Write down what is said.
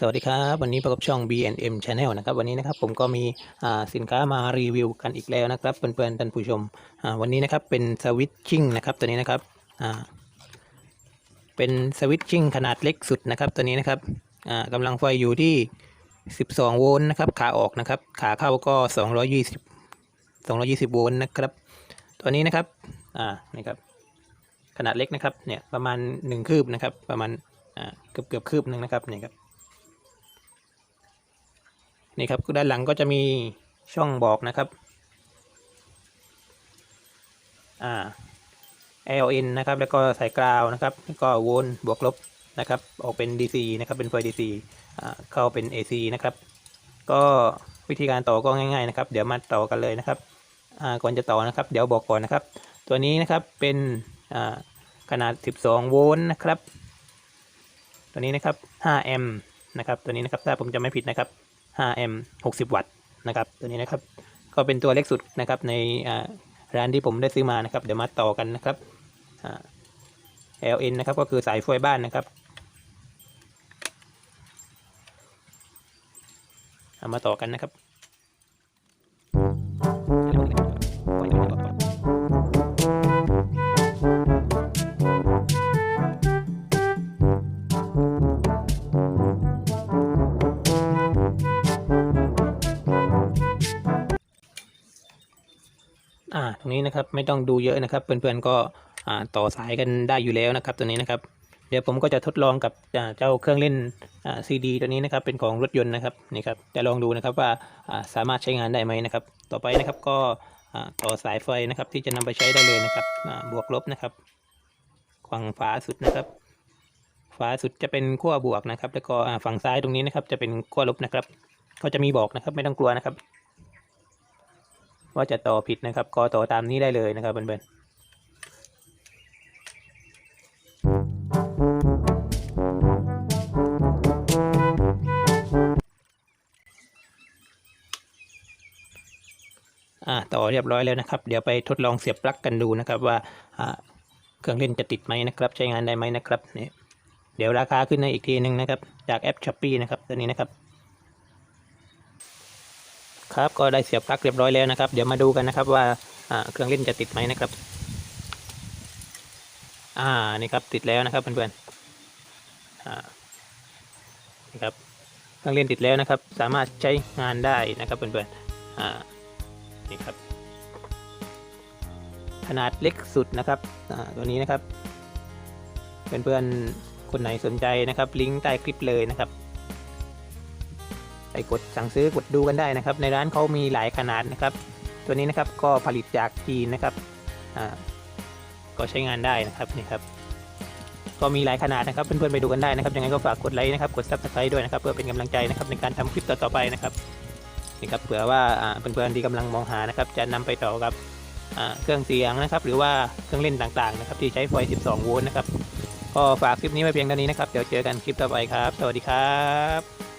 สวัสดีครับ วันนี้พบกับช่อง B&M Channel นะครับ วันนี้นะครับผมก็มีสินค้ามารีวิวกันอีกแล้วนะครับเพื่อนๆท่านผู้ชม วันนี้นะครับเป็นสวิตชิ่งนะครับตัวนี้นะครับเป็นสวิตชิ่งขนาดเล็กสุดนะครับตัวนี้นะครับกำลังไฟอยู่ที่ 12 โวลต์นะครับขาออกนะครับขาเข้าก็ 220 220 โวลต์นะครับตัวนี้นะครับอ่านี่ครับขนาดเล็กนะครับเนี่ยประมาณ 1 คืบนะครับประมาณเกือบเกือบคืบหนึ่งนะครับนี่ครับ นี่ครับด้านหลังก็จะมีช่องบอกนะครับอ่า LN นะครับ แล้วก็สายกราวนะครับก็โวลต์บวกลบนะครับ ออกเป็น DC นะครับ เป็นไฟ DC อ่าเข้าเป็น AC นะครับ ก็วิธีการต่อก็ง่ายๆนะครับ เดี๋ยวมาต่อกันเลยนะครับอ่าก่อนจะต่อนะครับ เดี๋ยวบอกก่อนนะครับ ตัวนี้นะครับเป็นอ่าขนาด 12 โวลต์นะครับ ตัวนี้นะครับ 5 แอมป์นะครับ ตัวนี้นะครับ ถ้าผมจะไม่ผิดนะครับ 5 แอมป์60 วัตต์นะครับตัวนี้นะครับก็เป็นตัวเล็กสุดนะครับในร้านที่ผมได้ซื้อมานะครับ เดี๋ยวมาต่อกันนะครับอ่า LN นะครับก็คือสายไฟบ้านนะครับมาต่อกันนะครับ อ่าตรงนี้นะครับไม่ต้องดูเยอะนะครับ เพื่อนๆก็อ่าต่อสายกันได้อยู่แล้วนะครับ ตัวนี้นะครับ เดี๋ยวผมก็จะทดลองกับอ่าเจ้าเครื่องเล่นอ่าซีดีตัวนี้นะครับเป็นของรถยนต์นะครับนี่ครับจะลองดูนะครับว่าอ่าสามารถใช้งานได้ไหมนะครับ ต่อไปนะครับก็อ่าต่อสายไฟนะครับที่จะนำไปใช้ได้เลยนะครับอ่าบวกลบนะครับฝั่งฝาสุดนะครับฝาสุดจะเป็นขั้วบวกนะครับ แล้วก็อ่าฝั่งซ้ายตรงนี้นะครับ จะเป็นขั้วลบนะครับ ก็จะมีบอกนะครับ ไม่ต้องกลัวนะครับ ว่าจะต่อผิดนะครับ ก็ต่อตามนี้ได้เลยนะครับเพื่อนๆอ่าต่อเรียบร้อยแล้วนะครับ เดี๋ยวไปทดลองเสียบปลั๊กกันดูนะครับว่าอ่าเครื่องเล่นจะติดไหมนะครับใช้งานได้ไหมนะครับเนี่ยเดี๋ยวราคาขึ้นในอีกทีหนึ่งนะครับ จากแอปช้อปปีนะครับตัวนี้นะครับ ครับก็ได้เสียบปลั๊กเรียบร้อยแล้วนะครับ เดี๋ยวมาดูกันนะครับว่าเครื่องเล่นจะติดไหมนะครับ อ่านี่ครับติดแล้วนะครับเพื่อนๆอ่านี่ครับเครื่องเล่นติดแล้วนะครับ สามารถใช้งานได้นะครับเพื่อนๆอ่านี่ครับ ขนาดเล็กสุดนะครับอ่าตัวนี้นะครับเพื่อนๆคนไหนสนใจนะครับ ลิงก์ใต้คลิปเลยนะครับ กดสั่งซื้อกดดูกันได้นะครับ ในร้านเขามีหลายขนาดนะครับ ตัวนี้นะครับก็ผลิตจากจีนนะครับก็ใช้งานได้นะครับนี่ครับก็มีหลายขนาดนะครับเพื่อนๆไปดูกันได้นะครับยังไงก็ฝากกดไลค์นะครับกดซับสไครต์ด้วยนะครับเพื่อเป็นกำลังใจนะครับในการทำคลิปต่อๆไปนะครับนี่ครับเผื่อว่าเพื่อนๆที่กำลังมองหานะครับ จะนำไปต่อกับเครื่องเสียงนะครับ หรือว่าเครื่องเล่นต่างๆนะครับที่ใช้ไฟ 12 โวลต์นะครับก็ฝากคลิปนี้ไว้เพียงเท่านี้นะครับ เดี๋ยวเจอกันคลิปต่อไปครับ สวัสดีครับ